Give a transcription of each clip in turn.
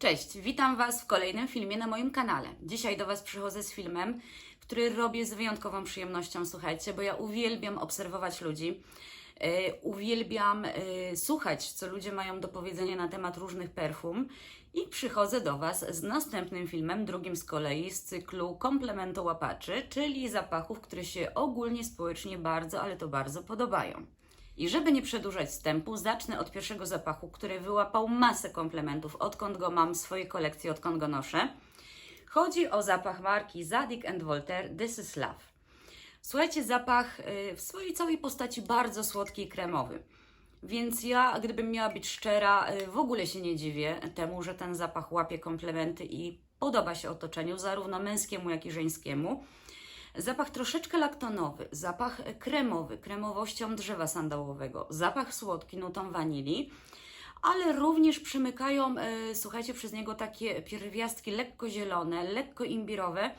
Cześć, witam Was w kolejnym filmie na moim kanale. Dzisiaj do Was przychodzę z filmem, który robię z wyjątkową przyjemnością, słuchajcie, bo ja uwielbiam obserwować ludzi. e, uwielbiam e, słuchać, co ludzie mają do powiedzenia na temat różnych perfum i przychodzę do Was z następnym filmem, drugim z kolei z cyklu komplementu łapaczy, czyli zapachów, które się ogólnie społecznie bardzo, ale to bardzo podobają. I żeby nie przedłużać wstępu, zacznę od pierwszego zapachu, który wyłapał masę komplementów, odkąd go mam w swojej kolekcji, odkąd go noszę. Chodzi o zapach marki Zadig Voltaire This is Love. Słuchajcie, zapach y, w swojej całej postaci bardzo słodki i kremowy. Więc ja, gdybym miała być szczera, y, w ogóle się nie dziwię temu, że ten zapach łapie komplementy i podoba się otoczeniu, zarówno męskiemu, jak i żeńskiemu. Zapach troszeczkę laktonowy, zapach kremowy, kremowością drzewa sandałowego, zapach słodki, nutą wanilii, ale również przemykają, e, słuchajcie, przez niego takie pierwiastki lekko zielone, lekko imbirowe,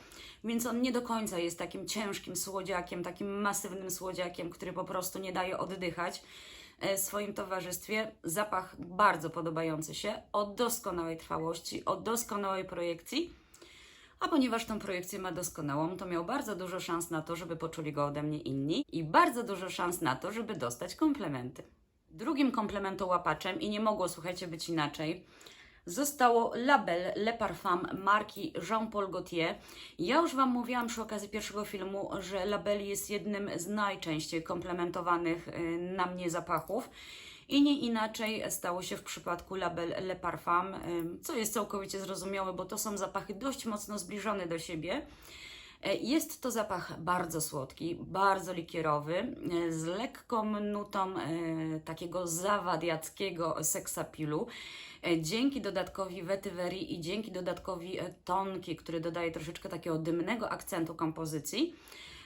więc on nie do końca jest takim ciężkim słodziakiem, takim masywnym słodziakiem, który po prostu nie daje oddychać e, swoim towarzystwie. Zapach bardzo podobający się, o doskonałej trwałości, o doskonałej projekcji. A ponieważ tą projekcję ma doskonałą, to miał bardzo dużo szans na to, żeby poczuli go ode mnie inni i bardzo dużo szans na to, żeby dostać komplementy. Drugim komplementołapaczem, i nie mogło, słuchajcie, być inaczej, zostało label Le Parfum marki Jean-Paul Gaultier. Ja już Wam mówiłam przy okazji pierwszego filmu, że label jest jednym z najczęściej komplementowanych y, na mnie zapachów. I nie inaczej stało się w przypadku label Le Parfum, co jest całkowicie zrozumiałe, bo to są zapachy dość mocno zbliżone do siebie. E, Jest to zapach bardzo słodki, bardzo likierowy, e, z lekką nutą e, takiego zawadiackiego seksapilu. Dzięki dodatkowi wetywerii i dzięki dodatkowi tonki, który dodaje troszeczkę takiego dymnego akcentu kompozycji.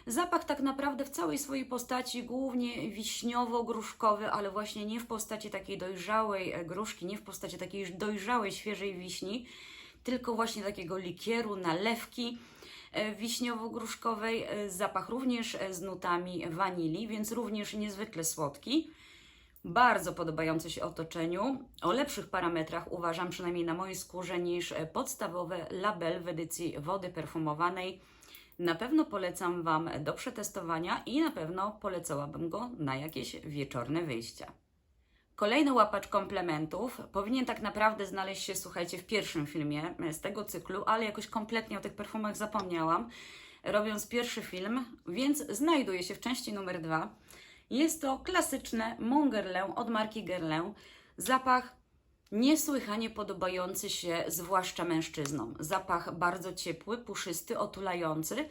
Zapach tak naprawdę w całej swojej postaci, głównie wiśniowo-gruszkowy, ale właśnie nie w postaci takiej dojrzałej e, gruszki, nie w postaci takiej dojrzałej, świeżej wiśni, tylko właśnie takiego likieru, nalewki e, wiśniowo-gruszkowej. E, Zapach również z nutami wanilii, więc również niezwykle słodki. Bardzo podobający się otoczeniu. O lepszych parametrach uważam, przynajmniej na mojej skórze, niż podstawowe label w edycji wody perfumowanej. Na pewno polecam Wam do przetestowania i na pewno polecałabym go na jakieś wieczorne wyjścia. Kolejny łapacz komplementów powinien tak naprawdę znaleźć się, słuchajcie, w pierwszym filmie z tego cyklu, ale jakoś kompletnie o tych perfumach zapomniałam, robiąc pierwszy film, więc znajduje się w części numer dwa. Jest to klasyczne Mon od marki Guerlain. Zapach niesłychanie podobający się zwłaszcza mężczyznom. Zapach bardzo ciepły, puszysty, otulający,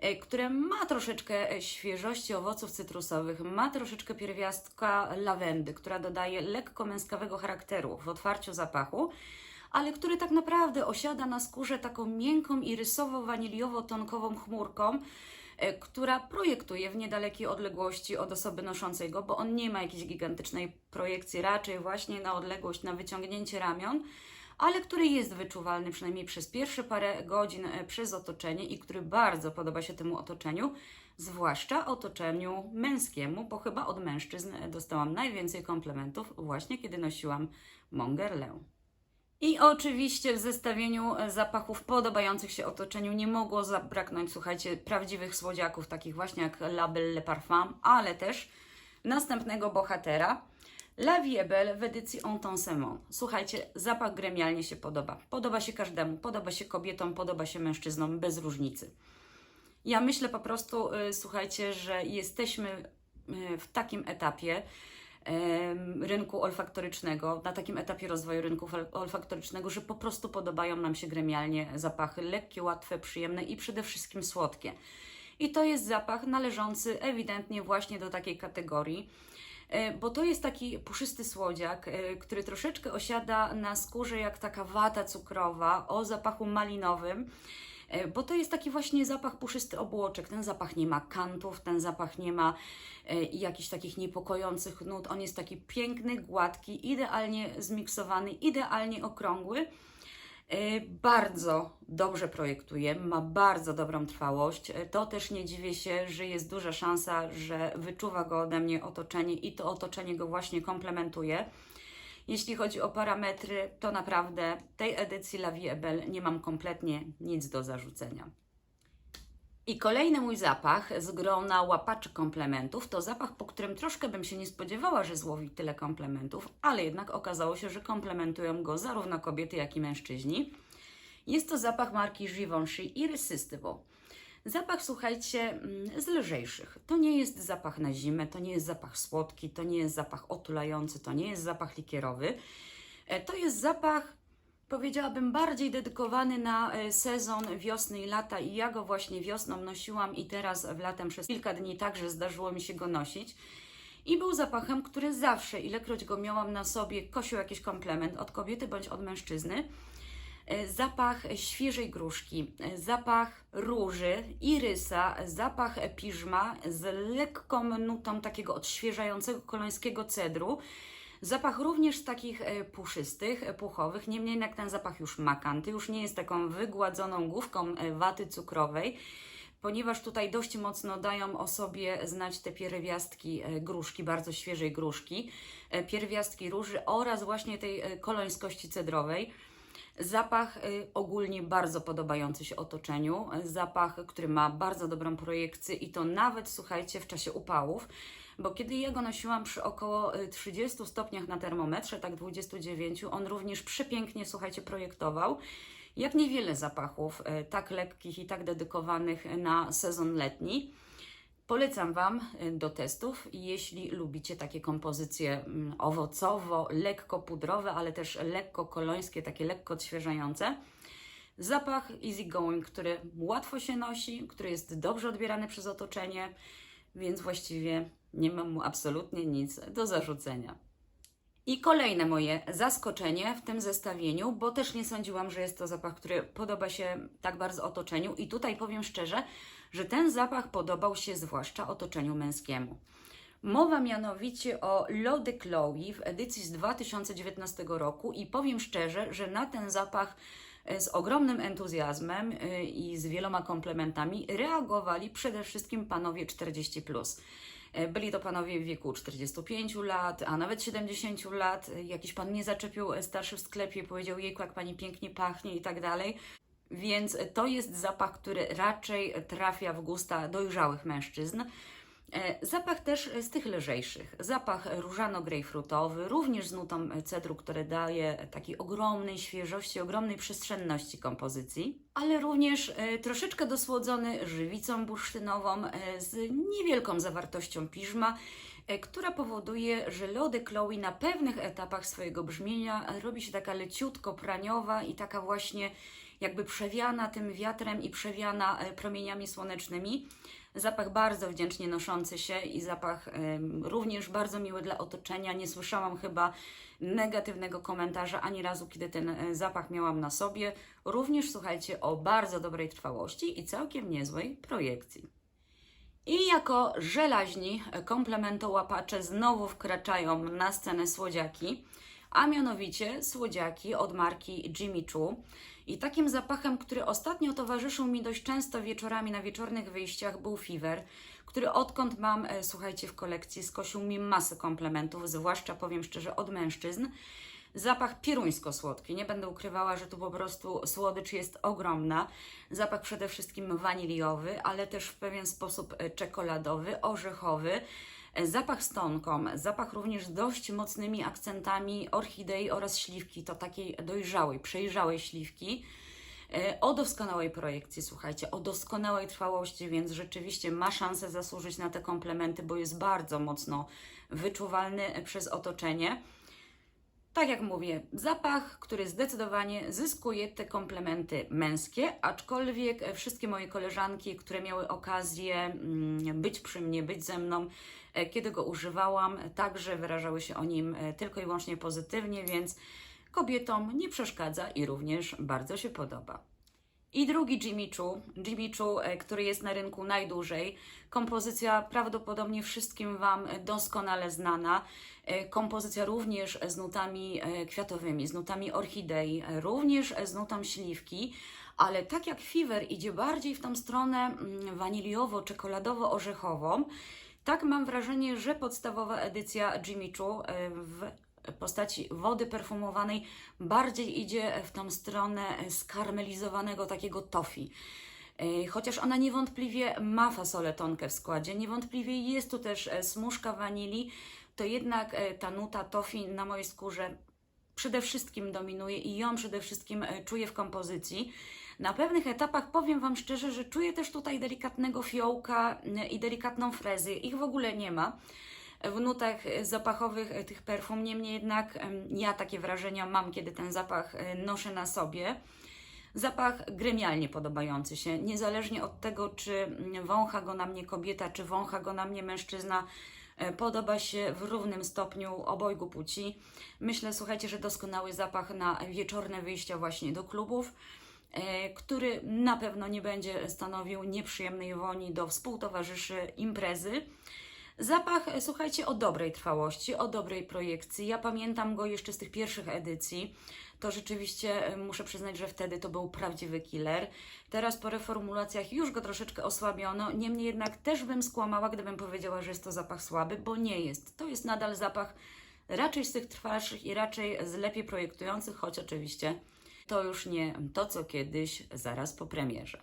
e, które ma troszeczkę świeżości owoców cytrusowych, ma troszeczkę pierwiastka lawendy, która dodaje lekko męskawego charakteru w otwarciu zapachu, ale który tak naprawdę osiada na skórze taką miękką i rysowo-waniliowo-tonkową chmurką, która projektuje w niedalekiej odległości od osoby noszącej go, bo on nie ma jakiejś gigantycznej projekcji, raczej właśnie na odległość, na wyciągnięcie ramion, ale który jest wyczuwalny przynajmniej przez pierwsze parę godzin e, przez otoczenie i który bardzo podoba się temu otoczeniu, zwłaszcza otoczeniu męskiemu, bo chyba od mężczyzn e, dostałam najwięcej komplementów właśnie kiedy nosiłam Mon Guerlain. I oczywiście w zestawieniu e, zapachów podobających się otoczeniu nie mogło zabraknąć, słuchajcie, prawdziwych słodziaków, takich właśnie jak Label Le Parfum, ale też następnego bohatera, La Vie est Belle w edycji Entensement. Słuchajcie, zapach gremialnie się podoba. Podoba się każdemu, podoba się kobietom, podoba się mężczyznom, bez różnicy. Ja myślę po prostu, y, słuchajcie, że jesteśmy y, w takim etapie rynku olfaktorycznego, na takim etapie rozwoju rynku ol- olfaktorycznego, że po prostu podobają nam się gremialnie zapachy lekkie, łatwe, przyjemne i przede wszystkim słodkie. I to jest zapach należący ewidentnie właśnie do takiej kategorii, e, bo to jest taki puszysty słodziak, e, który troszeczkę osiada na skórze jak taka wata cukrowa o zapachu malinowym. E, Bo to jest taki właśnie zapach puszysty obłoczek. Ten zapach nie ma kantów, ten zapach nie ma e, jakichś takich niepokojących nut. On jest taki piękny, gładki, idealnie zmiksowany, idealnie okrągły. E, Bardzo dobrze projektuje, ma bardzo dobrą trwałość. To też nie dziwię się, że jest duża szansa, że wyczuwa go ode mnie otoczenie i to otoczenie go właśnie komplementuje. Jeśli chodzi o parametry, to naprawdę tej edycji La Vie est Belle nie mam kompletnie nic do zarzucenia. I kolejny mój zapach z grona łapaczy komplementów to zapach, po którym troszkę bym się nie spodziewała, że złowi tyle komplementów, ale jednak okazało się, że komplementują go zarówno kobiety, jak i mężczyźni. Jest to zapach marki Givenchy Irresistible. Zapach, słuchajcie, mm, z lżejszych. To nie jest zapach na zimę, to nie jest zapach słodki, to nie jest zapach otulający, to nie jest zapach likierowy. E, To jest zapach, powiedziałabym, bardziej dedykowany na e, sezon wiosny i lata i ja go właśnie wiosną nosiłam i teraz w latem przez kilka dni także zdarzyło mi się go nosić. I był zapachem, który zawsze, ilekroć go miałam na sobie, kosił jakiś komplement od kobiety bądź od mężczyzny. E, Zapach świeżej gruszki, e, zapach róży, irysa, zapach piżma z lekką nutą takiego odświeżającego kolońskiego cedru. Zapach również takich e, puszystych, puchowych, niemniej jednak ten zapach już ma kanty, już nie jest taką wygładzoną główką waty cukrowej, ponieważ tutaj dość mocno dają o sobie znać te pierwiastki gruszki, bardzo świeżej gruszki, pierwiastki róży oraz właśnie tej kolońskości cedrowej. Zapach y, ogólnie bardzo podobający się otoczeniu. y, Zapach, który ma bardzo dobrą projekcję i to nawet, słuchajcie, w czasie upałów. Bo kiedy ja go nosiłam przy około y, 30 stopniach na termometrze, tak 29, on również przepięknie, słuchajcie, projektował. Jak niewiele zapachów y, tak lekkich i tak dedykowanych na sezon letni. Polecam Wam y, do testów, jeśli lubicie takie kompozycje mm, owocowo, lekko pudrowe, ale też lekko kolońskie, takie lekko odświeżające. Zapach easygoing, który łatwo się nosi, który jest dobrze odbierany przez otoczenie, więc właściwie nie mam mu absolutnie nic do zarzucenia. I kolejne moje zaskoczenie w tym zestawieniu, bo też nie sądziłam, że jest to zapach, który podoba się tak bardzo otoczeniu. I tutaj powiem szczerze, że ten zapach podobał się zwłaszcza otoczeniu męskiemu. Mowa mianowicie o de Chloe w edycji z 2019 roku i powiem szczerze, że na ten zapach e, z ogromnym entuzjazmem e, i z wieloma komplementami reagowali przede wszystkim panowie 40+. plus. E, Byli to panowie w wieku 45 lat, a nawet 70 lat. Jakiś pan mnie zaczepił e, starszy w sklepie, powiedział jejku, jak pani pięknie pachnie i tak dalej. Więc to jest zapach, który raczej trafia w gusta dojrzałych mężczyzn. E, Zapach też z tych lżejszych. Zapach różano-grejpfrutowy, również z nutą cedru, który daje takiej ogromnej świeżości, ogromnej przestrzenności kompozycji, ale również e, troszeczkę dosłodzony żywicą bursztynową e, z niewielką zawartością piżma, e, która powoduje, że lody Chloe na pewnych etapach swojego brzmienia robi się taka leciutko praniowa i taka właśnie jakby przewiana tym wiatrem i przewiana e, promieniami słonecznymi. Zapach bardzo wdzięcznie noszący się i zapach również bardzo miły dla otoczenia. Nie słyszałam chyba negatywnego komentarza ani razu, kiedy ten e, zapach miałam na sobie. Również słuchajcie o bardzo dobrej trwałości i całkiem niezłej projekcji. I jako żelaźni komplementołapacze znowu wkraczają na scenę słodziaki, a mianowicie słodziaki od marki Jimmy Choo. I takim zapachem, który ostatnio towarzyszył mi dość często wieczorami na wieczornych wyjściach, był Fever, który odkąd mam, e, słuchajcie, w kolekcji skosił mi masę komplementów, zwłaszcza powiem szczerze od mężczyzn. Zapach pieruńsko-słodki. Nie będę ukrywała, że tu po prostu słodycz jest ogromna. Zapach przede wszystkim waniliowy, ale też w pewien sposób e, czekoladowy, orzechowy. Zapach z tonką, zapach również dość mocnymi akcentami orchidei oraz śliwki, to takiej dojrzałej, przejrzałej śliwki. E, O doskonałej projekcji, słuchajcie, o doskonałej trwałości, więc rzeczywiście ma szansę zasłużyć na te komplementy, bo jest bardzo mocno wyczuwalny przez otoczenie. Tak jak mówię, zapach, który zdecydowanie zyskuje te komplementy męskie, aczkolwiek wszystkie moje koleżanki, które miały okazję mm, być przy mnie, być ze mną, kiedy go używałam, także wyrażały się o nim e, tylko i wyłącznie pozytywnie, więc kobietom nie przeszkadza i również bardzo się podoba. I drugi Jimmy Choo, Jimmy Choo, e, który jest na rynku najdłużej. Kompozycja prawdopodobnie wszystkim Wam doskonale znana. E, Kompozycja również z nutami e, kwiatowymi, z nutami orchidei, e, również z nutą śliwki, ale tak jak Fever idzie bardziej w tą stronę mm, waniliowo-czekoladowo-orzechową, tak mam wrażenie, że podstawowa edycja Jimmy Choo e, w postaci wody perfumowanej bardziej idzie w tą stronę skarmelizowanego takiego tofi. E, Chociaż ona niewątpliwie ma fasolę tonkę w składzie, niewątpliwie jest tu też e, smuszka wanilii, to jednak ta nuta tofi na mojej skórze przede wszystkim dominuje i ją przede wszystkim czuję w kompozycji. Na pewnych etapach powiem Wam szczerze, że czuję też tutaj delikatnego fiołka e, i delikatną frezy. Ich w ogóle nie ma w nutach e, zapachowych e, tych perfum. Niemniej jednak ja takie wrażenia mam, kiedy ten zapach noszę na sobie. Zapach gremialnie podobający się, niezależnie od tego, czy mm, wącha go na mnie kobieta, czy wącha go na mnie mężczyzna, podoba się w równym stopniu obojgu płci. Myślę, słuchajcie, że doskonały zapach na wieczorne wyjścia właśnie do klubów, który na pewno nie będzie stanowił nieprzyjemnej woni do współtowarzyszy imprezy. Zapach, e, słuchajcie, o dobrej trwałości, o dobrej projekcji. Ja pamiętam go jeszcze z tych pierwszych edycji. To rzeczywiście e, muszę przyznać, że wtedy to był prawdziwy killer. Teraz po reformulacjach już go troszeczkę osłabiono. Niemniej jednak też bym skłamała, gdybym powiedziała, że jest to zapach słaby, bo nie jest. To jest nadal zapach raczej z tych trwalszych i raczej z lepiej projektujących, choć oczywiście to już nie to, co kiedyś, zaraz po premierze.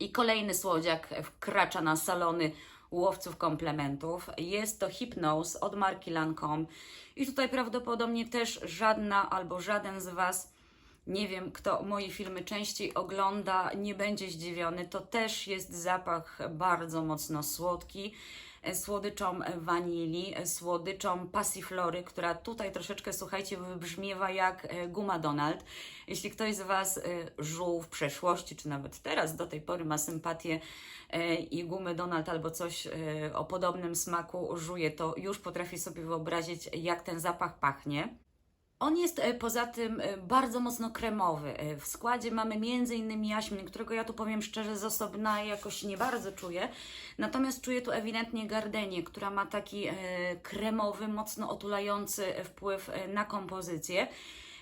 I kolejny słodziak wkracza na salony łowców komplementów. Jest to Hypnose od marki Lancome. I tutaj prawdopodobnie też żadna albo żaden z Was, nie wiem kto moje filmy częściej ogląda, nie będzie zdziwiony. To też jest zapach bardzo mocno słodki. E, Słodyczą wanilii, e, słodyczą passiflory, która tutaj troszeczkę, słuchajcie, wybrzmiewa jak e, guma Donald. Jeśli ktoś z Was żuł w przeszłości, czy nawet teraz do tej pory ma sympatię i gumy Donald albo coś o podobnym smaku żuje, to już potrafi sobie wyobrazić, jak ten zapach pachnie. On jest e, poza tym e, bardzo mocno kremowy. E, W składzie mamy m.in. jaśmin, którego ja tu powiem szczerze z osobna jakoś nie bardzo czuję. Natomiast czuję tu ewidentnie gardenię, która ma taki kremowy, mocno otulający wpływ na kompozycję.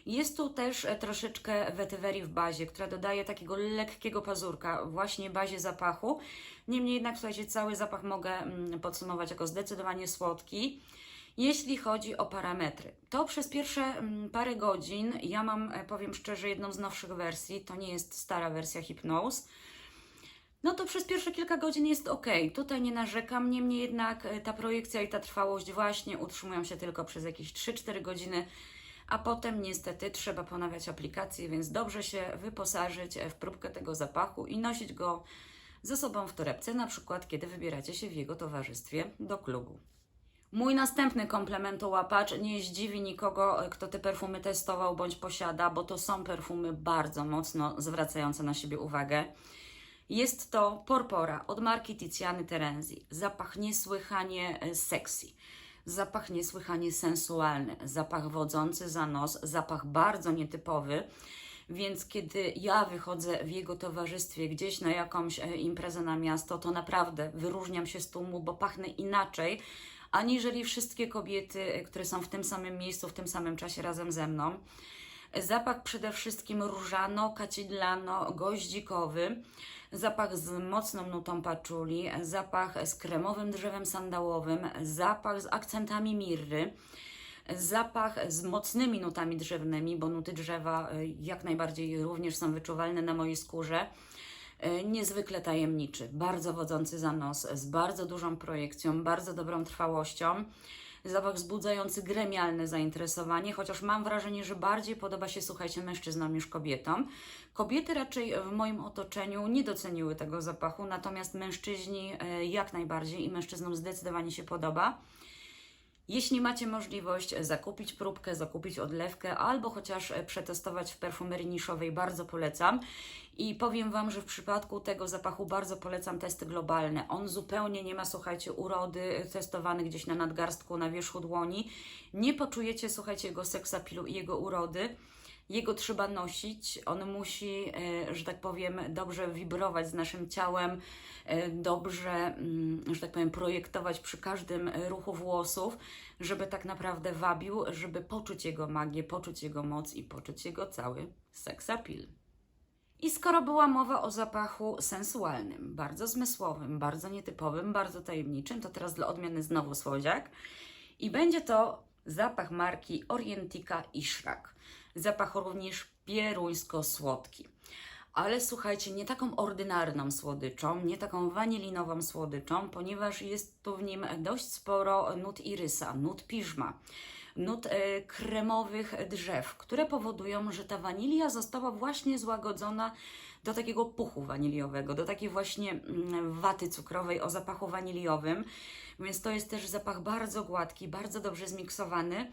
Jest tu też troszeczkę wetywerii w bazie, która dodaje takiego lekkiego pazurka właśnie bazie zapachu. Niemniej jednak, słuchajcie, cały zapach mogę mm, podsumować jako zdecydowanie słodki. Jeśli chodzi o parametry, to przez pierwsze mm, parę godzin ja mam, e, powiem szczerze, jedną z nowszych wersji. To nie jest stara wersja Hypnose. No to przez pierwsze kilka godzin jest ok. Tutaj nie narzekam, niemniej jednak e, ta projekcja i ta trwałość właśnie utrzymują się tylko przez jakieś 3-4 godziny, a potem niestety trzeba ponawiać aplikację, więc dobrze się wyposażyć e, w próbkę tego zapachu i nosić go ze sobą w torebce, na przykład kiedy wybieracie się w jego towarzystwie do klubu. Mój następny komplementołapacz nie zdziwi nikogo, kto te perfumy testował bądź posiada, bo to są perfumy bardzo mocno zwracające na siebie uwagę. Jest to Porpora od marki Tiziany Terenzi. Zapach niesłychanie e, sexy, zapach niesłychanie sensualny, zapach wodzący za nos, zapach bardzo nietypowy. Więc kiedy ja wychodzę w jego towarzystwie gdzieś na jakąś e, imprezę na miasto, to naprawdę wyróżniam się z tłumu, bo pachnę inaczej, aniżeli wszystkie kobiety, e, które są w tym samym miejscu, w tym samym czasie razem ze mną. Zapach przede wszystkim różano, kacidlano, goździkowy, zapach z mocną nutą paczuli, zapach z kremowym drzewem sandałowym, zapach z akcentami mirry, zapach z mocnymi nutami drzewnymi, bo nuty drzewa y, jak najbardziej również są wyczuwalne na mojej skórze. Y, Niezwykle tajemniczy, bardzo wodzący za nos, z bardzo dużą projekcją, bardzo dobrą trwałością. Zapach wzbudzający gremialne zainteresowanie, chociaż mam wrażenie, że bardziej podoba się, słuchajcie, mężczyznom niż kobietom. Kobiety raczej w moim otoczeniu nie doceniły tego zapachu, natomiast mężczyźni y, jak najbardziej i mężczyznom zdecydowanie się podoba. Jeśli macie możliwość zakupić próbkę, zakupić odlewkę albo chociaż e, przetestować w perfumerii niszowej, bardzo polecam. I powiem Wam, że w przypadku tego zapachu bardzo polecam testy globalne. On zupełnie nie ma, słuchajcie, urody testowanych gdzieś na nadgarstku, na wierzchu dłoni. Nie poczujecie, słuchajcie, jego seksapilu i jego urody. Jego trzeba nosić, on musi, e, że tak powiem, dobrze wibrować z naszym ciałem, e, dobrze, mm, że tak powiem, projektować przy każdym ruchu włosów, żeby tak naprawdę wabił, żeby poczuć jego magię, poczuć jego moc i poczuć jego cały seksapil. I skoro była mowa o zapachu sensualnym, bardzo zmysłowym, bardzo nietypowym, bardzo tajemniczym, to teraz dla odmiany znowu słodziak. I będzie to Zapach marki Orientika i Szrak. Zapach również pieruńsko-słodki. Ale słuchajcie, nie taką ordynarną słodyczą, nie taką wanilinową słodyczą, ponieważ jest tu w nim dość sporo nut irysa, nut piżma, nut e, kremowych drzew, które powodują, że ta wanilia została właśnie złagodzona do takiego puchu waniliowego, do takiej właśnie mm, waty cukrowej o zapachu waniliowym. Więc to jest też zapach bardzo gładki, bardzo dobrze zmiksowany,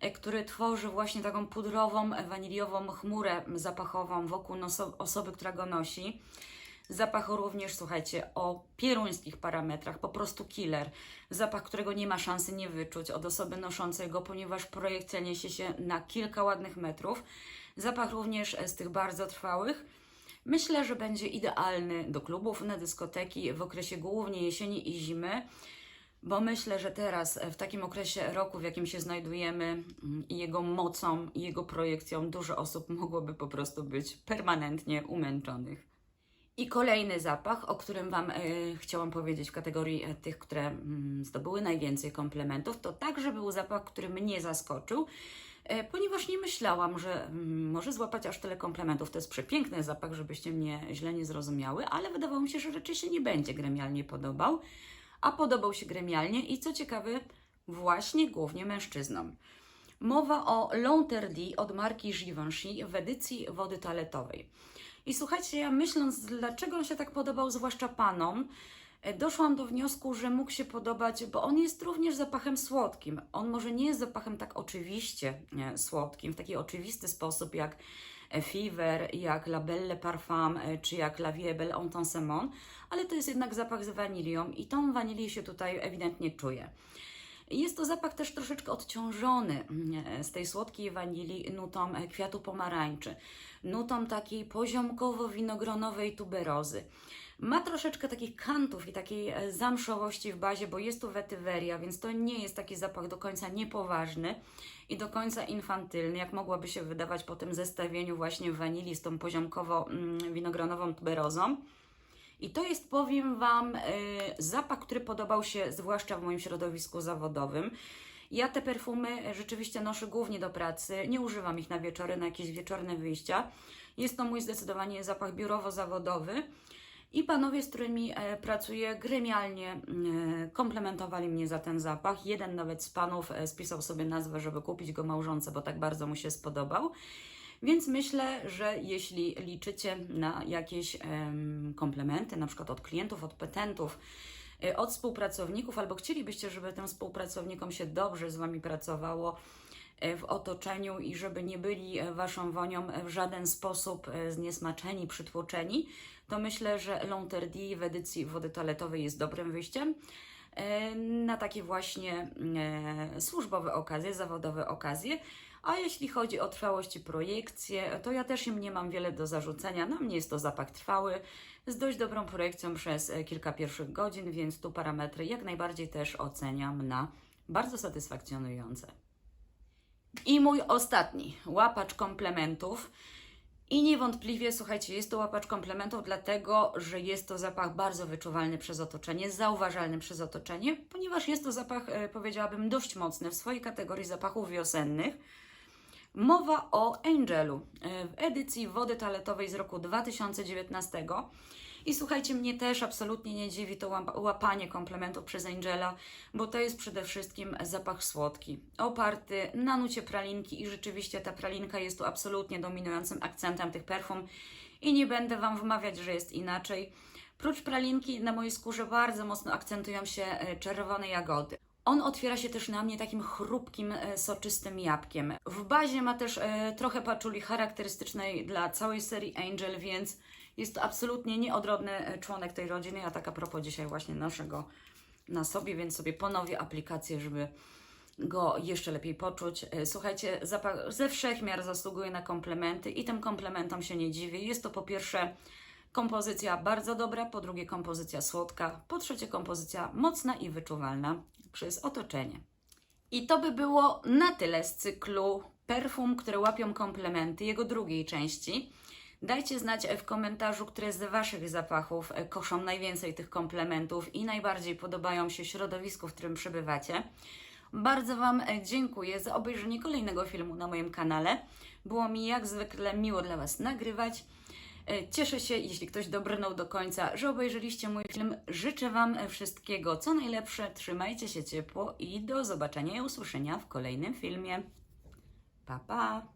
e, który tworzy właśnie taką pudrową, waniliową chmurę zapachową wokół osoby, która go nosi. Zapach również, słuchajcie, o pieruńskich parametrach, po prostu killer. Zapach, którego nie ma szansy nie wyczuć od osoby noszącej go, ponieważ projekcja niesie się na kilka ładnych metrów. Zapach również z tych bardzo trwałych. Myślę, że będzie idealny do klubów, na dyskoteki w okresie głównie jesieni i zimy, bo myślę, że teraz e, w takim okresie roku, w jakim się znajdujemy mm, jego mocą jego projekcją, dużo osób mogłoby po prostu być permanentnie umęczonych. I kolejny zapach, o którym Wam e, chciałam powiedzieć w kategorii e, tych, które mm, zdobyły najwięcej komplementów, to także był zapach, który mnie zaskoczył, e, ponieważ nie myślałam, że mm, może złapać aż tyle komplementów. To jest przepiękny zapach, żebyście mnie źle nie zrozumiały, ale wydawało mi się, że się nie będzie gremialnie podobał, a podobał się gremialnie i co ciekawe, właśnie głównie mężczyznom. Mowa o L'Enterdi od marki Givenchy w edycji wody toaletowej. I słuchajcie, ja myśląc, dlaczego on się tak podobał, zwłaszcza panom, e, doszłam do wniosku, że mógł się podobać, bo on jest również zapachem słodkim. On może nie jest zapachem tak oczywiście e, słodkim, w taki oczywisty sposób jak e, Fever, jak La Belle Parfum, czy jak La Vie Belle Intensement, ale to jest jednak zapach z wanilią i tą wanilię się tutaj ewidentnie czuje. Jest to zapach też troszeczkę odciążony mm, z tej słodkiej wanilii nutą e, kwiatu pomarańczy, nutą takiej poziomkowo-winogronowej tuberozy. Ma troszeczkę takich kantów i takiej e, zamszowości w bazie, bo jest tu wetyweria, więc to nie jest taki zapach do końca niepoważny i do końca infantylny, jak mogłaby się wydawać po tym zestawieniu właśnie wanilii z tą poziomkowo-winogronową tuberozą. I to jest, powiem Wam, y, zapach, który podobał się zwłaszcza w moim środowisku zawodowym. Ja te perfumy rzeczywiście noszę głównie do pracy, nie używam ich na wieczory, na jakieś wieczorne wyjścia. Jest to mój zdecydowanie zapach biurowo-zawodowy. I panowie, z którymi e, pracuję gremialnie, e, komplementowali mnie za ten zapach. Jeden nawet z panów e, spisał sobie nazwę, żeby kupić go małżonce, bo tak bardzo mu się spodobał. Więc myślę, że jeśli liczycie na jakieś em, komplementy, na przykład od klientów, od petentów, y, od współpracowników, albo chcielibyście, żeby tym współpracownikom się dobrze z Wami pracowało y, w otoczeniu i żeby nie byli y, Waszą wonią w żaden sposób y, zniesmaczeni, przytłoczeni, to myślę, że L'Enterdi w edycji wody toaletowej jest dobrym wyjściem e, na takie właśnie e, służbowe okazje, zawodowe okazje. A jeśli chodzi o trwałość i projekcję, to ja też im nie mam wiele do zarzucenia. Na mnie jest to zapach trwały, z dość dobrą projekcją przez e, kilka pierwszych godzin, więc tu parametry jak najbardziej też oceniam na bardzo satysfakcjonujące. I mój ostatni łapacz komplementów. I niewątpliwie, słuchajcie, jest to łapacz komplementów, dlatego że jest to zapach bardzo wyczuwalny przez otoczenie, zauważalny przez otoczenie, ponieważ jest to zapach, e, powiedziałabym, dość mocny w swojej kategorii zapachów wiosennych. Mowa o Angelu e, w edycji wody toaletowej z roku 2019. I słuchajcie, mnie też absolutnie nie dziwi to łap- łapanie komplementów przez Angela, bo to jest przede wszystkim zapach słodki, oparty na nucie pralinki i rzeczywiście ta pralinka jest tu absolutnie dominującym akcentem tych perfum i nie będę Wam wmawiać, że jest inaczej. Prócz pralinki na mojej skórze bardzo mocno akcentują się e, czerwone jagody. On otwiera się też na mnie takim chrupkim, e, soczystym jabłkiem. W bazie ma też e, trochę paczuli charakterystycznej dla całej serii Angel, więc jest to absolutnie nieodrodny e, członek tej rodziny. Ja tak a propos dzisiaj właśnie noszę go na sobie, więc sobie ponowię aplikację, żeby go jeszcze lepiej poczuć. Słuchajcie, zapach ze wszechmiar zasługuje na komplementy i tym komplementom się nie dziwię. Jest to po pierwsze kompozycja bardzo dobra, po drugie kompozycja słodka, po trzecie kompozycja mocna i wyczuwalna przez otoczenie. I to by było na tyle z cyklu perfum, które łapią komplementy, jego drugiej części. Dajcie znać w komentarzu, które z Waszych zapachów e, koszą najwięcej tych komplementów i najbardziej podobają się środowisku, w którym przebywacie. Bardzo Wam e, dziękuję za obejrzenie kolejnego filmu na moim kanale. Było mi jak zwykle miło dla Was nagrywać. E, Cieszę się, jeśli ktoś dobrnął do końca, że obejrzeliście mój film. Życzę Wam e, wszystkiego co najlepsze. Trzymajcie się ciepło i do zobaczenia i usłyszenia w kolejnym filmie. Pa, pa!